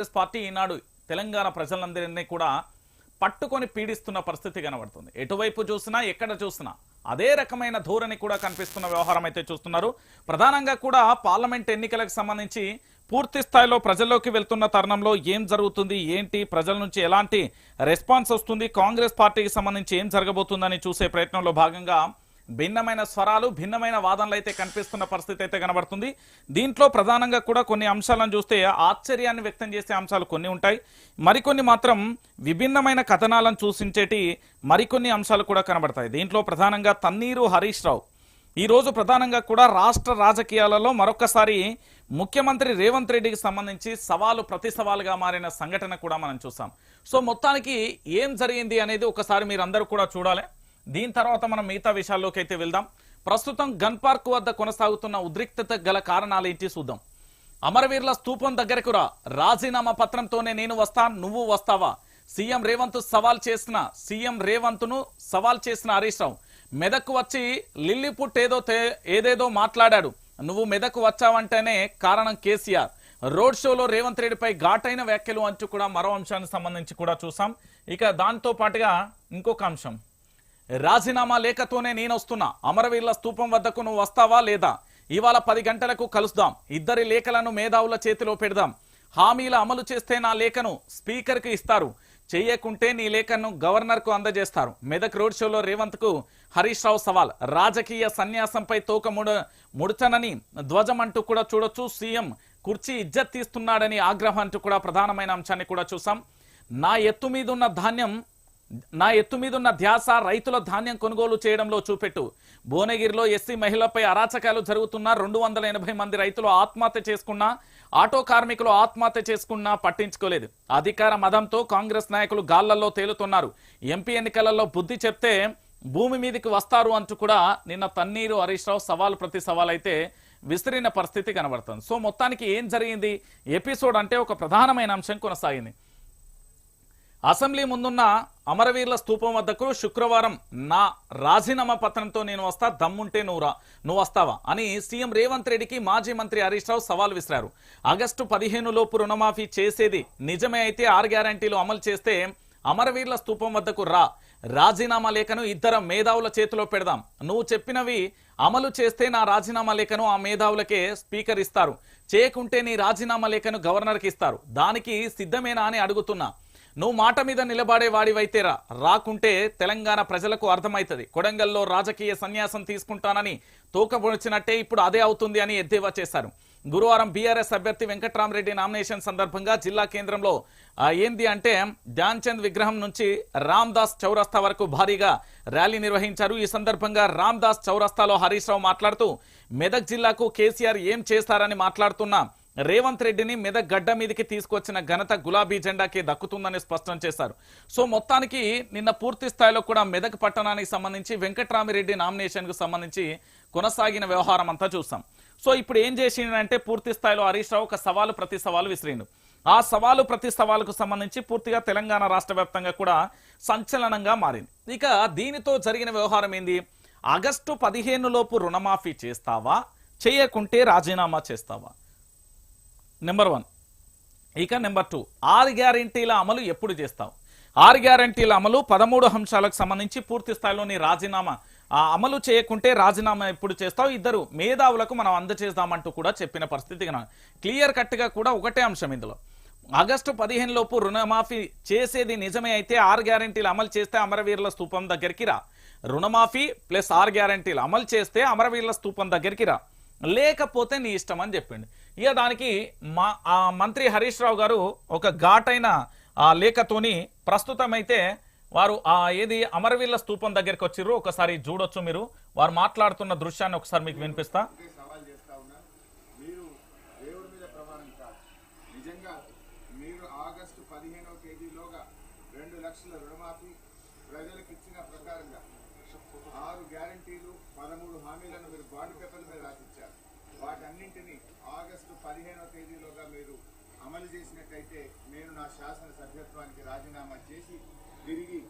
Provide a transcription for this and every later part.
Congress party ఈనాడు తెలంగాణ ప్రజలందరినీ కూడా పట్టుకొని పీడిస్తున్న పరిస్థితి కనబడుతుంది. ఎటువైపు చూసినా ఎక్కడ చూసినా అదే రకమైన ధోరణి కూడా కనిపిస్తున్న వ్యవహారం అయితే చూస్తున్నారు. ప్రధానంగా కూడా పార్లమెంట్ ఎన్నికలకు సంబంధించి పూర్తి స్థాయిలో ప్రజల్లోకి వెళ్తున్న తరుణంలో ఏం జరుగుతుంది ఏంటి ప్రజల నుంచి ఎలాంటి రెస్పాన్స్ వస్తుంది కాంగ్రెస్ పార్టీకి సంబంధించి ఏం జరగబోతుందని చూసే ప్రయత్నంలో భాగంగా భిన్నమైన స్వరాలు భిన్నమైన వాదనలు అయితే కనిపిస్తున్న పరిస్థితి అయితే కనబడుతుంది. దీంట్లో ప్రధానంగా కూడా కొన్ని అంశాలను చూస్తే ఆశ్చర్యాన్ని వ్యక్తం చేసే అంశాలు కొన్ని ఉంటాయి. మరికొన్ని మాత్రం విభిన్నమైన కథనాలను చూసించేటి మరికొన్ని అంశాలు కూడా కనబడతాయి. దీంట్లో ప్రధానంగా తన్నీరు హరీష్ రావు. ఈ రోజు ప్రధానంగా కూడా రాష్ట్ర రాజకీయాలలో మరొకసారి ముఖ్యమంత్రి రేవంత్ రెడ్డికి సంబంధించి సవాలు ప్రతి సవాలుగా మారిన సంఘటన కూడా మనం చూసాం. సో మొత్తానికి ఏం జరిగింది అనేది ఒకసారి మీరందరూ కూడా చూడాలి. దీని తర్వాత మనం మిగతా విషయాల్లోకి అయితే వెళ్దాం. ప్రస్తుతం గన్ పార్క్ వద్ద కొనసాగుతున్న ఉద్రిక్తత గల కారణాలు ఏంటి చూద్దాం. అమరవీరుల స్తూపం దగ్గరకు రా. రాజీనామా పత్రంతోనే నేను వస్తా నువ్వు వస్తావా? సీఎం రేవంత్ సవాల్ చేసిన సీఎం రేవంత్ను సవాల్ చేసిన హరీష్ రావు మెదక్కు వచ్చి లిల్లీపుట్ ఏదో ఏదేదో మాట్లాడాడు. నువ్వు మెదక్కు వచ్చావంటేనే కారణం కేసీఆర్. రోడ్ షోలో రేవంత్ రెడ్డిపై ఘాటైన వ్యాఖ్యలు అంటూ కూడా మరో అంశానికి సంబంధించి కూడా చూసాం. ఇక దాంతో పాటుగా ఇంకొక అంశం. రాజీనామా లేఖతోనే నేనొస్తున్నా. అమరవీరుల స్తూపం వద్దకు నువ్వు వస్తావా లేదా? ఇవాళ పది గంటలకు కలుస్తాం ఇద్దరి లేఖలను మేధావుల చేతిలో పెడదాం. హామీల అమలు చేస్తే నా లేఖను స్పీకర్కి ఇస్తారు. చేయకుంటే నీ లేఖను గవర్నర్కు అందజేస్తారు. మెదక్ రోడ్ షోలో రేవంత్కు హరీష్ రావు సవాల్. రాజకీయ సన్యాసంపై తోక ముడ ముడచనని ధ్వజం అంటూ కూడా చూడొచ్చు. సీఎం కుర్చీ ఇజ్జత్ తీస్తున్నాడని ఆగ్రహం అంటూ కూడా ప్రధానమైన అంశాన్ని కూడా చూసాం. నా ఎత్తు మీదున్న ధాన్యం నా ఎత్తు మీదున్న ధ్యాస రైతుల ధాన్యం కొనుగోలు చేయడంలో చూపెట్టు. భువనగిరిలో ఎస్సీ మహిళపై అరాచకాలు జరుగుతున్నా రెండు వందల ఎనభై మంది రైతులు ఆత్మహత్య చేసుకున్నా ఆటో కార్మికులు ఆత్మహత్య చేసుకున్నా పట్టించుకోలేదు. అధికార మదంతో కాంగ్రెస్ నాయకులు గాళ్ళలో తేలుతున్నారు. ఎంపీ ఎన్నికలలో బుద్ధి చెప్తే భూమి మీదకి వస్తారు అంటూ కూడా నిన్న తన్నీరు హరీష్ రావు సవాల్ ప్రతి సవాల్ అయితే విసిరిన పరిస్థితి కనబడుతుంది. సో మొత్తానికి ఏం జరిగింది? ఎపిసోడ్ అంటే ఒక ప్రధానమైన అంశం కొనసాగింది. అసెంబ్లీ ముందున్న అమరవీరుల స్థూపం వద్దకు శుక్రవారం నా రాజీనామా పత్రంతో నేను వస్తా దమ్ముంటే నువ్వురా నువ్వు వస్తావా అని సీఎం రేవంత్ రెడ్డికి మాజీ మంత్రి హరీష్ రావు సవాల్ విసిరారు. ఆగస్టు పదిహేను లోపు రుణమాఫీ చేసేది నిజమే అయితే ఆరు గ్యారంటీలు అమలు చేస్తే అమరవీరుల స్థూపం వద్దకు రా. రాజీనామా లేఖను ఇద్దరు మేధావుల చేతిలో పెడదాం. నువ్వు చెప్పినవి అమలు చేస్తే నా రాజీనామా లేఖను ఆ మేధావులకే స్పీకర్ ఇస్తారు. చేయకుంటే నీ రాజీనామా లేఖను గవర్నర్కి ఇస్తారు. దానికి సిద్ధమేనా అని అడుగుతున్నా. నువ్వు మాట మీద నిలబడే వాడివైతే రా రాకుంటే తెలంగాణ ప్రజలకు అర్థమవుతుంది కొడంగల్లో రాజకీయ సన్యాసం తీసుకుంటానని తోకబొడిచినట్టే ఇప్పుడు అదే అవుతుంది అని ఎద్దేవా చేశారు. గురువారం బీఆర్ఎస్ అభ్యర్థి వెంకట్రామరెడ్డి నామినేషన్ సందర్భంగా జిల్లా కేంద్రంలో ఏంది అంటే ధ్యాన్చంద్ విగ్రహం నుంచి రామ్ దాస్ చౌరస్తా వరకు భారీగా ర్యాలీ నిర్వహించారు. ఈ సందర్భంగా రామ్ దాస్ చౌరస్తాలో హరీష్ రావు మాట్లాడుతూ మెదక్ జిల్లాకు కేసీఆర్ ఏం చేస్తారని మాట్లాడుతున్నా. రేవంత్ రెడ్డిని మెదక్ గడ్డ మీదకి తీసుకొచ్చిన ఘనత గులాబీ జెండాకి దక్కుతుందని స్పష్టం చేశారు. సో మొత్తానికి నిన్న పూర్తి స్థాయిలో కూడా మెదక్ పట్టణానికి సంబంధించి వెంకట్రామిరెడ్డి నామినేషన్కు సంబంధించి కొనసాగిన వ్యవహారం అంతా చూసాం. సో ఇప్పుడు ఏం చేసిండంటే పూర్తి స్థాయిలో హరీష్ రావు ఒక సవాలు ప్రతి సవాలు విసిరిండు. ఆ సవాలు ప్రతి సవాలుకు సంబంధించి పూర్తిగా తెలంగాణ రాష్ట్ర వ్యాప్తంగా కూడా సంచలనంగా మారింది. ఇక దీనితో జరిగిన వ్యవహారం ఏంది? ఆగస్టు పదిహేను లోపు రుణమాఫీ చేస్తావా? చేయకుంటే రాజీనామా చేస్తావా? నెంబర్ వన్ ఇక నెంబర్ టూ ఆరు గ్యారంటీల అమలు ఎప్పుడు చేస్తావు? ఆరు గ్యారంటీల అమలు పదమూడు అంశాలకు సంబంధించి పూర్తి స్థాయిలోని రాజీనామా. అమలు చేయకుంటే రాజీనామా ఎప్పుడు చేస్తావు? ఇద్దరు మేధావులకు మనం అందజేద్దామంటూ కూడా చెప్పిన పరిస్థితి క్లియర్ కట్గా కూడా ఒకటే అంశం ఇందులో. ఆగస్టు పదిహేను లోపు రుణమాఫీ చేసేది నిజమే అయితే ఆరు గ్యారంటీలు అమలు చేస్తే అమరవీరుల స్తూపం దగ్గరికి రా. రుణమాఫీ ప్లస్ ఆరు గ్యారంటీలు అమలు చేస్తే అమరవీరుల స్తూపం దగ్గరికి రా. లేకపోతే నీ ఇష్టం అని చెప్పిండు. ఇక దానికి మా ఆ మంత్రి హరీష్ రావు గారు ఒక ఘాటైన ఆ లేఖతోని ప్రస్తుతమైతే వారు ఆ ఏది అమరవీరుల స్థూపం దగ్గరికి వచ్చిర్రు. ఒకసారి చూడొచ్చు మీరు. వారు మాట్లాడుతున్న దృశ్యాన్ని ఒకసారి మీకు వినిపిస్తా. రెండు లక్షల రుణమాఫీ ప్రజలకు ఇచ్చిన ప్రకారంగా ఆరు గ్యారంటీలు పదమూడు హామీలను మీరు బాండ్ పేపర్ల మీద రాసిచ్చారు. వాటన్నింటినీ ఆగస్టు పదిహేనవ తేదీలోగా మీరు అమలు చేసినట్టయితే నేను నా శాసన సభ్యత్వానికి రాజీనామా చేసి తిరిగి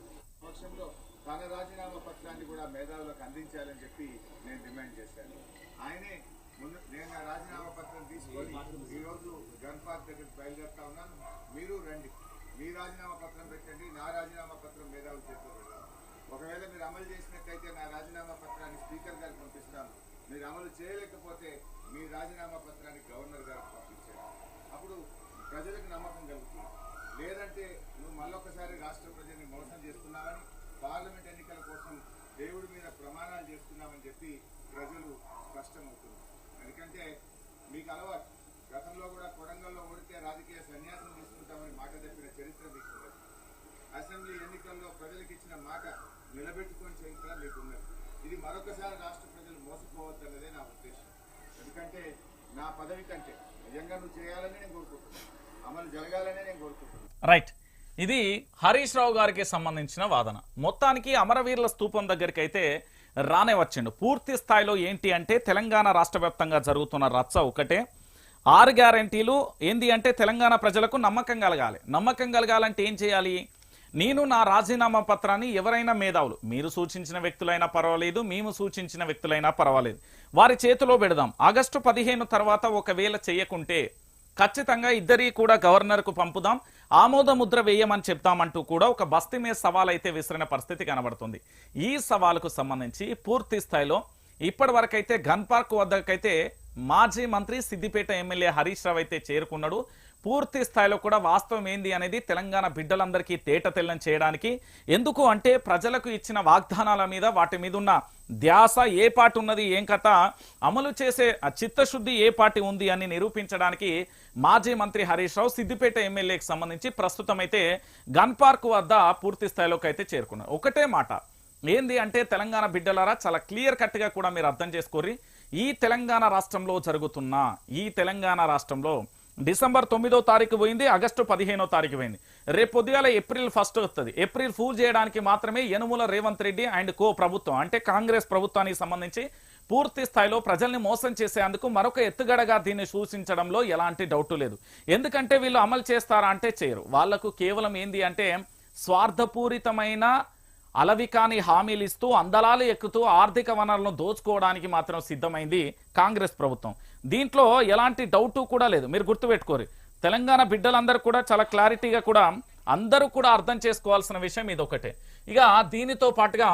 పక్షంలో తన రాజీనామా పత్రాన్ని కూడా మేధావులకు అందించాలని చెప్పి నేను డిమాండ్ చేశాను. ఆయనే ముందు నేను నా రాజీనామా పత్రం తీసుకొని ఈ రోజు గన్ పార్క్ దగ్గరికి బయలుదేరుతా ఉన్నాను. మీరు రండి. మీ రాజీనామా పత్రం పెట్టండి. నా రాజీనామా పత్రం మేధావులు చేతిలో ఒకవేళ మీరు అమలు చేసినట్టయితే నా రాజీనామా పత్రాన్ని స్పీకర్ గారికి పంపిస్తాను. మీరు అమలు చేయలేకపోతే మీ రాజీనామా పత్రాన్ని గవర్నర్ గారికి పంపించారు. అప్పుడు ప్రజలకు నమ్మకం కలుగుతుంది. లేదంటే నువ్వు మళ్ళొకసారి రాష్ట్ర ప్రజల్ని మోసం చేస్తున్నావని పార్లమెంట్ ఎన్నికల కోసం దేవుడి మీద ప్రమాణాలు చేస్తున్నామని చెప్పి ప్రజలు స్పష్టమవుతుంది ఎందుకంటే మీకు అలవాటు. గతంలో కూడా కొడంగల్లో ఓడితే రాజకీయ సన్యాసం తీసుకుంటామని మాట చెప్పిన చరిత్ర మీకు అసెంబ్లీ ఎన్నికల్లో ప్రజలకు ఇచ్చిన మాట నిలబెట్టుకుని చరిత్ర మీకున్నది. ఇది మరొకసారి రాష్ట్ర ప్రజలు మోసపోవద్దన్నదే నా ఉద్దేశం. ఎందుకంటే నా పదవి కంటే నిజంగా నువ్వు చేయాలని నేను కోరుకుంటున్నాను. అమలు జరగాలనే నేను కోరుకుంటున్నాను. రైట్ ఇది హరీష్ రావు గారికి సంబంధించిన వాదన. మొత్తానికి అమరవీరుల స్తూపం దగ్గరికి అయితే రానే వచ్చిండు. పూర్తి స్థాయిలో ఏంటి అంటే తెలంగాణ రాష్ట్ర వ్యాప్తంగా జరుగుతున్న రచ్చ ఒకటే. ఆరు గ్యారంటీలు ఏంది అంటే తెలంగాణ ప్రజలకు నమ్మకం కలగాలి. నమ్మకం కలగాలంటే ఏం చేయాలి? నేను నా రాజీనామా పత్రాన్ని ఎవరైనా మేధావులు మీరు సూచించిన వ్యక్తులైనా పర్వాలేదు మేము సూచించిన వ్యక్తులైనా పర్వాలేదు. వారి చేతిలో పెడదాం. ఆగస్టు పదిహేను తర్వాత ఒకవేళ చేయకుంటే ఖచ్చితంగా ఇద్దరి కూడా గవర్నర్కు పంపుదాం. ఆమోద ముద్ర వేయమని చెప్తామంటూ కూడా ఒక బస్తి మీద సవాల్ అయితే విసిరిన పరిస్థితి కనబడుతుంది. ఈ సవాలుకు సంబంధించి పూర్తి స్థాయిలో ఇప్పటి వరకైతే గన్ పార్క్ వద్దకైతే మాజీ మంత్రి సిద్దిపేట ఎమ్మెల్యే హరీష్ రావు అయితే చేరుకున్నాడు. పూర్తి స్థాయిలో కూడా వాస్తవం ఏంది అనేది తెలంగాణ బిడ్డలందరికీ తేట తెల్లం చేయడానికి. ఎందుకు అంటే ప్రజలకు ఇచ్చిన వాగ్దానాల మీద వాటి మీద ఉన్న ధ్యాస ఏ పార్టీ ఉన్నది ఏం కథ అమలు చేసే చిత్తశుద్ధి ఏ పార్టీ ఉంది అని నిరూపించడానికి మాజీ మంత్రి హరీష్ రావు సిద్దిపేట ఎమ్మెల్యేకి సంబంధించి ప్రస్తుతం అయితే గన్ పార్క్ వద్ద పూర్తి స్థాయిలోకి అయితే చేరుకున్నారు. ఒకటే మాట ఏంది అంటే తెలంగాణ బిడ్డలారా చాలా క్లియర్ కట్గా కూడా మీరు అర్థం చేసుకోర్రి. ఈ తెలంగాణ రాష్ట్రంలో జరుగుతున్న ఈ తెలంగాణ రాష్ట్రంలో డిసెంబర్ తొమ్మిదో తారీఖు పోయింది ఆగస్టు పదిహేనో తారీఖు పోయింది. రేపు పొద్దుగాల ఏప్రిల్ ఫస్ట్ వస్తుంది ఏప్రిల్ ఫూల్ చేయడానికి మాత్రమే యనుమూల రేవంత్ రెడ్డి అండ్ కో ప్రభుత్వం అంటే కాంగ్రెస్ ప్రభుత్వానికి సంబంధించి పూర్తి స్థాయిలో ప్రజల్ని మోసం చేసేందుకు మరొక ఎత్తుగడగా దీన్ని సూచించడంలో ఎలాంటి డౌట్ లేదు. ఎందుకంటే వీళ్ళు అమలు చేస్తారా అంటే చేయరు. వాళ్ళకు కేవలం ఏంది అంటే స్వార్థపూరితమైన అలవికాని హామీలు ఇస్తూ అందలాలు ఎక్కుతూ ఆర్థిక వనరులను దోచుకోవడానికి మాత్రం సిద్ధమైంది కాంగ్రెస్ ప్రభుత్వం. దీంట్లో ఎలాంటి డౌట్ కూడా లేదు. మీరు గుర్తుపెట్టుకోరు. తెలంగాణ బిడ్డలందరూ కూడా చాలా క్లారిటీగా కూడా అందరూ కూడా అర్థం చేసుకోవాల్సిన విషయం ఇది ఒకటే ఇక దీనితో పాటుగా